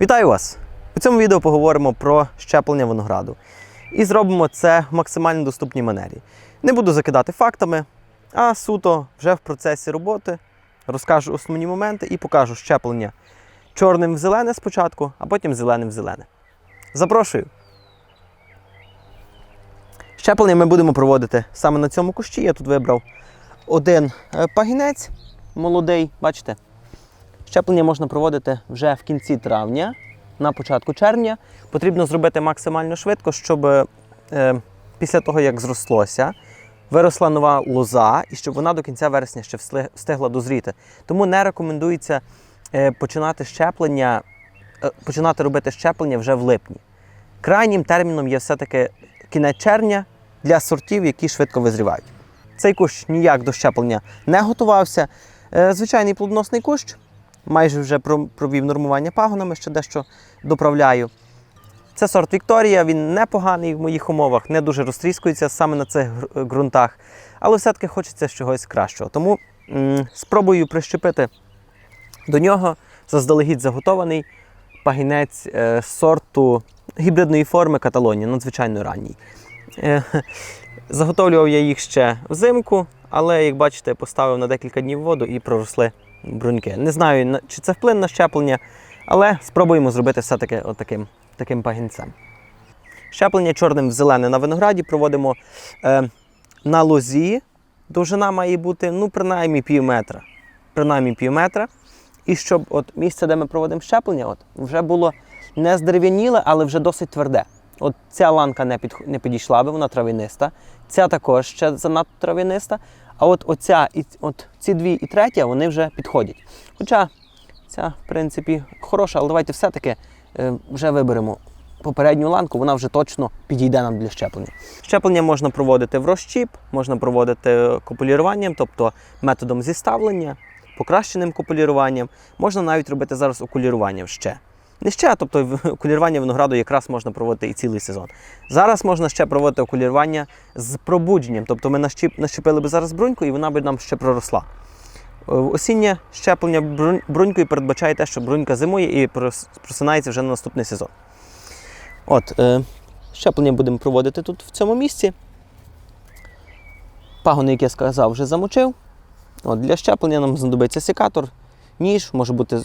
Вітаю вас! У цьому відео поговоримо про щеплення винограду. І зробимо це в максимально доступній манері. Не буду закидати фактами, а суто вже в процесі роботи розкажу основні моменти і покажу щеплення чорним в зелене спочатку, а потім зеленим в зелене. Запрошую! Щеплення ми будемо проводити саме на цьому кущі. Я тут вибрав один е, пагінець молодий, бачите? Щеплення можна проводити вже в кінці травня, на початку червня. Потрібно зробити максимально швидко, щоб е, після того, як зрослося, виросла нова лоза і щоб вона до кінця вересня ще встигла дозріти. Тому не рекомендується е, починати щеплення, е, починати робити щеплення вже в липні. Крайнім терміном є все-таки кінець червня для сортів, які швидко визрівають. Цей кущ ніяк до щеплення не готувався. Е, Звичайний плодоносний кущ, майже вже провів нормування пагонами, ще дещо доправляю. Це сорт Вікторія, він непоганий в моїх умовах, не дуже розтріскується саме на цих ґрунтах, але все-таки хочеться чогось кращого. Тому м, спробую прищепити до нього заздалегідь заготований пагінець е, сорту гібридної форми Каталонія, надзвичайно ранній. Е, Заготовлював я їх ще взимку, але, як бачите, поставив на декілька днів воду і проросли бруньки. Не знаю, чи це вплине на щеплення, але спробуємо зробити все-таки отаким таким пагінцем. Щеплення чорним в зелене на винограді проводимо е, на лозі. Довжина має бути ну, принаймні пів метра. Принаймні пів. І щоб от місце, де ми проводимо щеплення, от, вже було не здерев'яніле, але вже досить тверде. От ця ланка не, під, не підійшла би, вона травяниста. Ця також ще занадто травяниста. А от оця і от ці дві і третя вони вже підходять. Хоча ця, в принципі, хороша, але давайте все-таки е, вже виберемо попередню ланку, вона вже точно підійде нам для щеплення. Щеплення можна проводити в розчіп, можна проводити копуліруванням, тобто методом зіставлення, покращеним копуліруванням. Можна навіть робити зараз окуліруванням ще. Не ще, тобто окулірування винограду якраз можна проводити і цілий сезон. Зараз можна ще проводити окулірування з пробудженням, тобто ми нащепили би зараз бруньку і вона би нам ще проросла. Е, Осіннє щеплення брунькою передбачає те, що брунька зимує і просинається вже на наступний сезон. От, е, щеплення будемо проводити тут в цьому місці. Пагони, як я сказав, вже замочив. От, для щеплення нам знадобиться секатор, ніж, може бути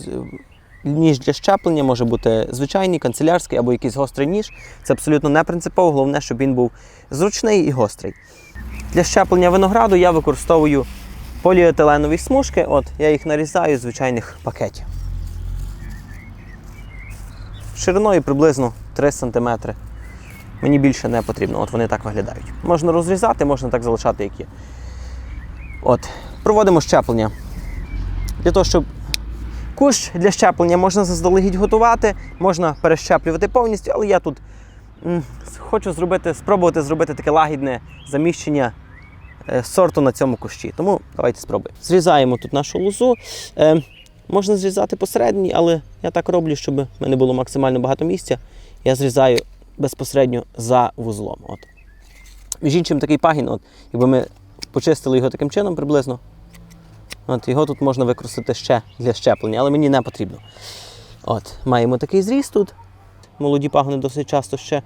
ніж для щеплення, може бути звичайний, канцелярський або якийсь гострий ніж. Це абсолютно не принципово, головне, щоб він був зручний і гострий. Для щеплення винограду я використовую поліетиленові смужки. От, я їх нарізаю з звичайних пакетів. Шириною приблизно 3 см. Мені більше не потрібно, от вони так виглядають. Можна розрізати, можна так залишати, як є. От, проводимо щеплення. Для того, щоб кущ для щеплення можна заздалегідь готувати, можна перещеплювати повністю, але я тут хочу зробити, спробувати зробити таке лагідне заміщення е, сорту на цьому кущі. Тому давайте спробуємо. Зрізаємо тут нашу лозу. Е, можна зрізати посередній, але я так роблю, щоб в мене було максимально багато місця. Я зрізаю безпосередньо за вузлом. От. Між іншим, такий пагін, от, якби ми почистили його таким чином приблизно, от, його тут можна використати ще для щеплення, але мені не потрібно. От, маємо такий зріз тут. Молоді пагони досить часто ще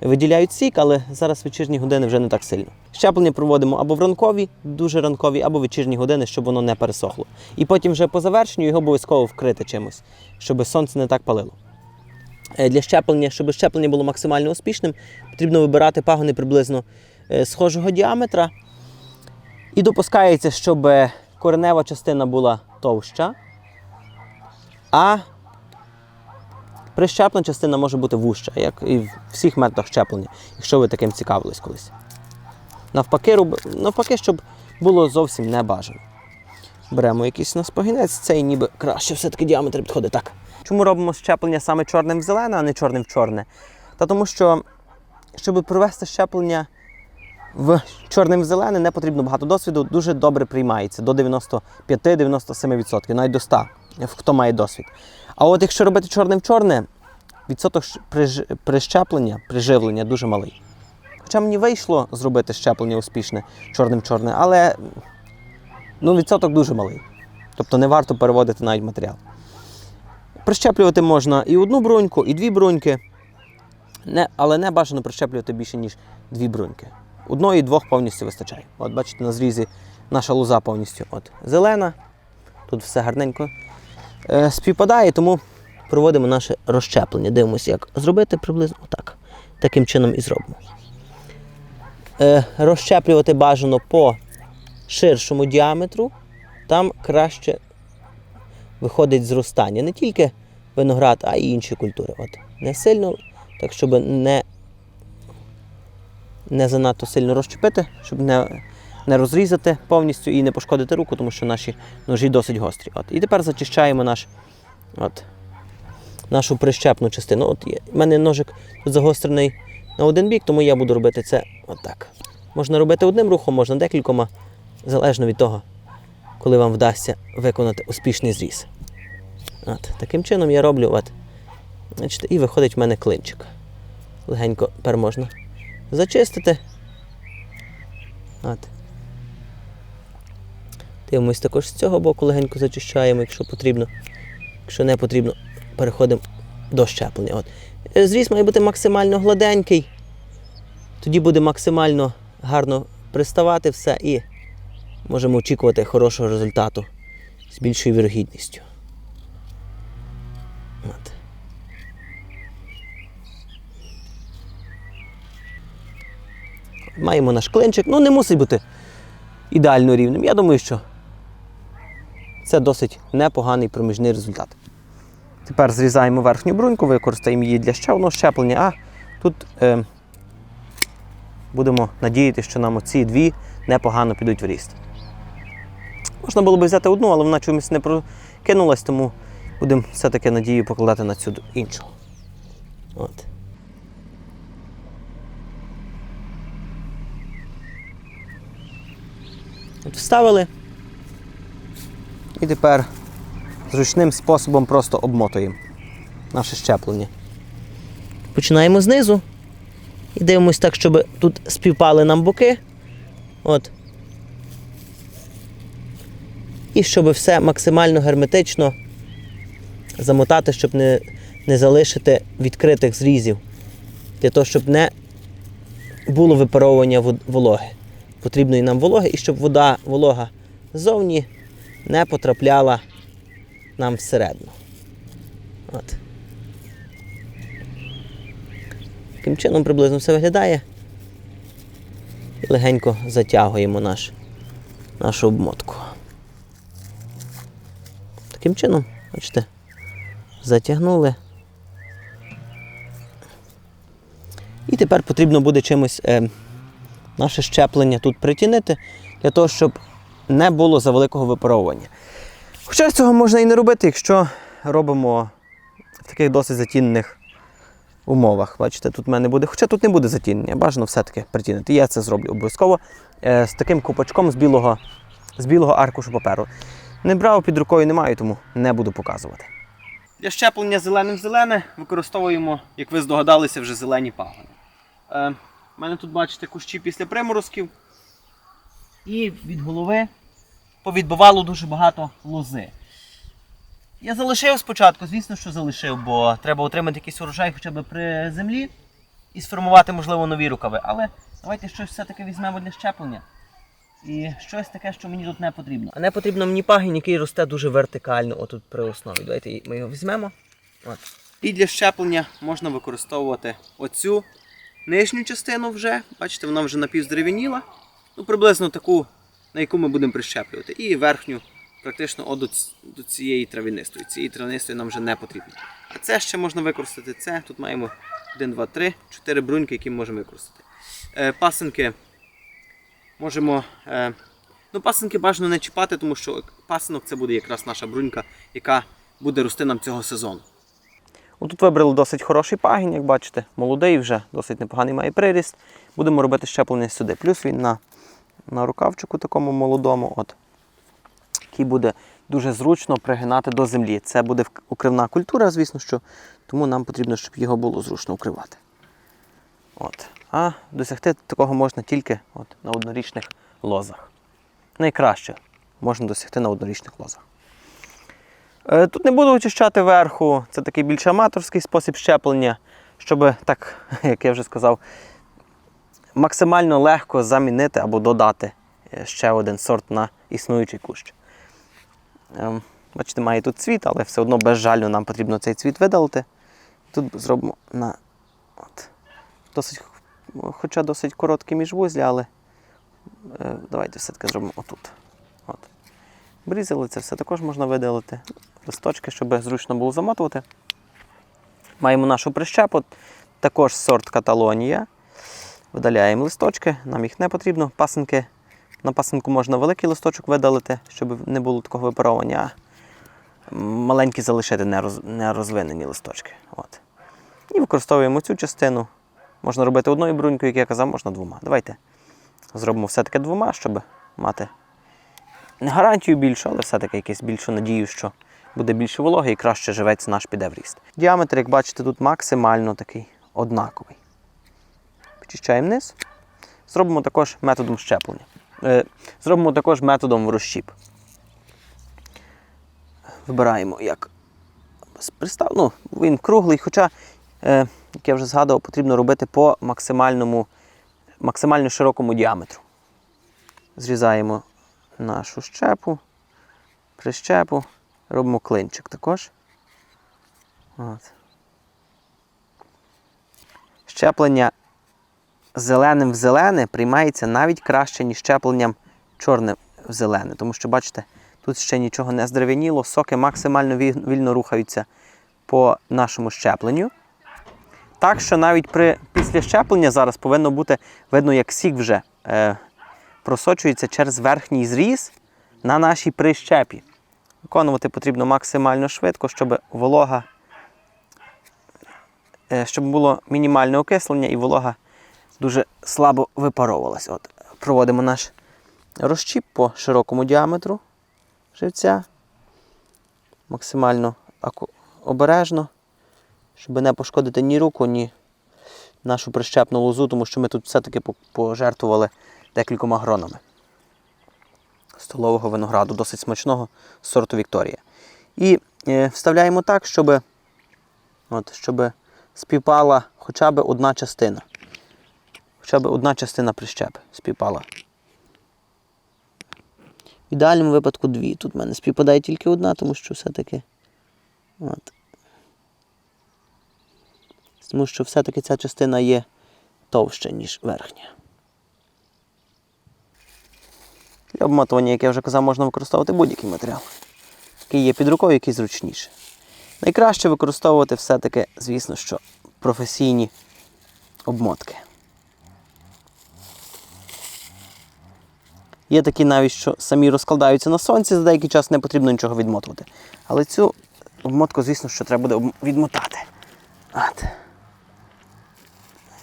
виділяють сік, але зараз вечірні години вже не так сильно. Щеплення проводимо або в ранкові, дуже ранкові, або вечірні години, щоб воно не пересохло. І потім вже по завершенню його обов'язково вкрити чимось, щоб сонце не так палило. Е, Для щеплення, щоб щеплення було максимально успішним, потрібно вибирати пагони приблизно е, схожого діаметра. І допускається, щоб коренева частина була товща, а прищеплена частина може бути вужча, як і в всіх методах щеплення, якщо ви таким цікавились колись. Навпаки, роб... Навпаки, щоб було зовсім не бажано. Беремо якийсь нас пагінець, цей ніби краще все-таки діаметр підходить так. Чому робимо щеплення саме чорним в зелене, а не чорним в чорне? Та тому що, щоб провести щеплення в чорним в зелене, не потрібно багато досвіду, дуже добре приймається до 95-97%, навіть до 100%, хто має досвід. А от якщо робити чорним в чорне, відсоток прищеплення, приживлення дуже малий. Хоча мені вийшло зробити щеплення успішне чорним в чорне, але ну, відсоток дуже малий. Тобто не варто переводити навіть матеріал. Прищеплювати можна і одну бруньку, і дві бруньки. Не, але не бажано прищеплювати більше, ніж дві бруньки. Одної і двох повністю вистачає. От бачите, на зрізі наша лоза повністю от, зелена. Тут все гарненько е, співпадає, тому проводимо наше розщеплення. Дивимося, як зробити приблизно отак. Таким чином і зробимо. Е, розщеплювати бажано по ширшому діаметру, там краще виходить зростання. Не тільки виноград, а й інші культури. От. Не сильно, так щоб не, не занадто сильно розчепити, щоб не, не розрізати повністю і не пошкодити руку, тому що наші ножі досить гострі. От. І тепер зачищаємо наш, от, нашу прищепну частину. От. У мене ножик тут загострений на один бік, тому я буду робити це отак. Можна робити одним рухом, можна декількома, залежно від того, коли вам вдасться виконати успішний зріз. От, таким чином я роблю, от, бачите, і виходить в мене клинчик. Легенько тепер можна зачистити. От. Дивимось також з цього боку легенько зачищаємо, якщо потрібно. Якщо не потрібно, переходимо до щеплення. От. Зріз має бути максимально гладенький. Тоді буде максимально гарно приставати все і можемо очікувати хорошого результату з більшою вірогідністю. Маємо наш клинчик. Ну, не мусить бути ідеально рівним. Я думаю, що це досить непоганий проміжний результат. Тепер зрізаємо верхню бруньку, використаємо її для ще одного щеплення, а тут е, будемо надіятися, що нам оці дві непогано підуть в ріст. Можна було б взяти одну, але вона чомусь не прокинулась, тому будемо все-таки надію покладати на цю іншу. От. От вставили. І тепер зручним способом просто обмотуємо наше щеплення. Починаємо знизу і дивимось так, щоб тут співпали нам боки. От. І щоб все максимально герметично замотати, щоб не, не залишити відкритих зрізів. Для того, щоб не було випаровування вологи. Потрібної нам вологи, і щоб вода волога ззовні не потрапляла нам всередину. От. Таким чином приблизно все виглядає. І легенько затягуємо наш, нашу обмотку. Таким чином, бачите, затягнули. І тепер потрібно буде чимось е, наше щеплення тут притінити, для того, щоб не було завеликого випаровування. Хоча цього можна і не робити, якщо робимо в таких досить затінених умовах. Бачите, тут в мене буде, хоча тут не буде затінення, бажано все-таки притінити. Я це зроблю обов'язково е, з таким купачком з білого, з білого аркушу паперу. Не брав під рукою, не маю, тому не буду показувати. Для щеплення зеленим зелене використовуємо, як ви здогадалися, вже зелені пагони. Е, у мене тут, бачите, кущі після приморозків. І від голови повідбивало дуже багато лози. Я залишив спочатку, звісно, що залишив, бо треба отримати якийсь урожай хоча б при землі і сформувати, можливо, нові рукави. Але давайте щось все-таки візьмемо для щеплення. І щось таке, що мені тут не потрібно. А не потрібно мені пагін, який росте дуже вертикально отут при основі. Давайте ми його візьмемо. От. І для щеплення можна використовувати оцю нижню частину вже. Бачите, вона вже напівздерев'яніла. Ну, приблизно таку, на яку ми будемо прищеплювати. І верхню, практично от до, цієї травянистої. Цієї травянистої нам вже не потрібно. А це ще можна використати. Це тут маємо 1, 2, 3, 4 бруньки, які ми можемо використати. Е, пасинки можемо. Е, ну, пасинки бажано не чіпати, тому що пасинок це буде якраз наша брунька, яка буде рости нам цього сезону. Тут вибрали досить хороший пагінь, як бачите, молодий вже, досить непоганий має приріст. Будемо робити щеплення сюди. Плюс він на, на рукавчику такому молодому, от, який буде дуже зручно пригинати до землі. Це буде укривна культура, звісно, що, тому нам потрібно, щоб його було зручно укривати. От. А досягти такого можна тільки от, на однорічних лозах. Найкраще можна досягти на однорічних лозах. Е, Тут не буду очищати верху, це такий більш аматорський спосіб щеплення, щоб так, як я вже сказав, максимально легко замінити або додати е, ще один сорт на існуючий кущ. Ем, Бачите, має тут цвіт, але все одно без жалю нам потрібно цей цвіт видалити. Тут зробимо на от, досить, хоча досить короткі міжвузлі, але е, давайте все-таки зробимо отут. От. Брізали, це все також можна видалити. Листочки, щоб зручно було замотувати. Маємо нашу прищепу, також сорт Каталонія. Видаляємо листочки, нам їх не потрібно. Пасинки. На пасинку можна великий листочок видалити, щоб не було такого випаровування. Маленькі залишити не, розвинені листочки. От. І використовуємо цю частину. Можна робити одною брунькою, як я казав, можна двома. Давайте зробимо все-таки двома, щоб мати не гарантію більшу, але все-таки якусь більшу надію, що буде більше вологи і краще живець наш піде в. Діаметр, як бачите, тут максимально такий однаковий. Почищаємо низ. Зробимо також методом щеплення. Е, Зробимо також методом розщіп. Вибираємо як пристав. Ну, він круглий, хоча, е, як я вже згадував, потрібно робити по максимальному, максимально широкому діаметру. Зрізаємо нашу щепу, прищепу, робимо клинчик також. От. Щеплення зеленим в зелене приймається навіть краще, ніж щепленням чорним в зелене. Тому що, бачите, тут ще нічого не здерев'яніло, соки максимально вільно рухаються по нашому щепленню. Так що навіть при, після щеплення зараз повинно бути видно, як сік вже е, просочується через верхній зріз на нашій прищепі. Виконувати потрібно максимально швидко, щоб волога, е, щоб було мінімальне окислення і волога дуже слабо випаровувалась. От, проводимо наш розчіп по широкому діаметру живця. Максимально обережно, щоб не пошкодити ні руку, ні нашу прищепну лозу, тому що ми тут все-таки пожертвували декількома гронами столового винограду, досить смачного сорту Вікторія. І е, вставляємо так, щоб, от, щоб співпала хоча б одна частина. Хоча б одна частина прищепи співпала. В ідеальному випадку дві. Тут в мене співпадає тільки одна, тому що все-таки. От. Тому що все-таки ця частина є товща, ніж верхня. Для обмотування, як я вже казав, можна використовувати будь-який матеріал, який є під рукою, який зручніше. Найкраще використовувати все-таки, звісно, що професійні обмотки. Є такі навіть, що самі розкладаються на сонці, за деякий час не потрібно нічого відмотувати. Але цю обмотку, звісно, що треба буде відмотати. От.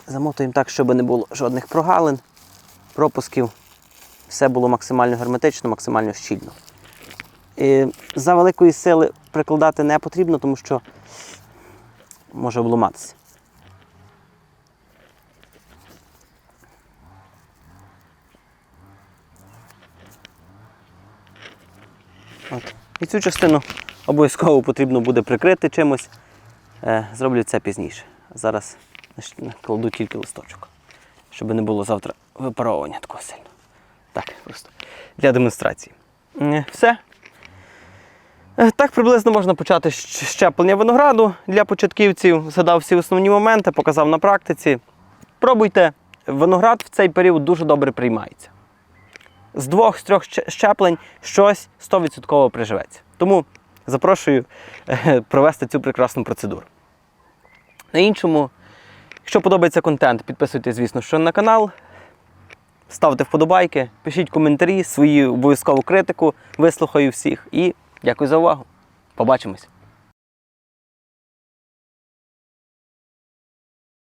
Замотуємо так, щоб не було жодних прогалин, пропусків. Все було максимально герметично, максимально щільно. І за великої сили прикладати не потрібно, тому що може обламатися. От. І цю частину обов'язково потрібно буде прикрити чимось. Е, зроблю це пізніше. Зараз кладу тільки листочок, щоб не було завтра випаровування такого сильно. Так, просто для демонстрації. Все. Е, Так приблизно можна почати щеплення винограду для початківців. Згадав всі основні моменти, показав на практиці. Пробуйте, виноград в цей період дуже добре приймається. З двох з трьох щеплень щось 100% приживеться. Тому запрошую е, провести цю прекрасну процедуру. На іншому, якщо подобається контент, підписуйтесь, звісно, що на канал. Ставте вподобайки, пишіть коментарі, свою обов'язкову критику, вислухаю всіх і дякую за увагу. Побачимось!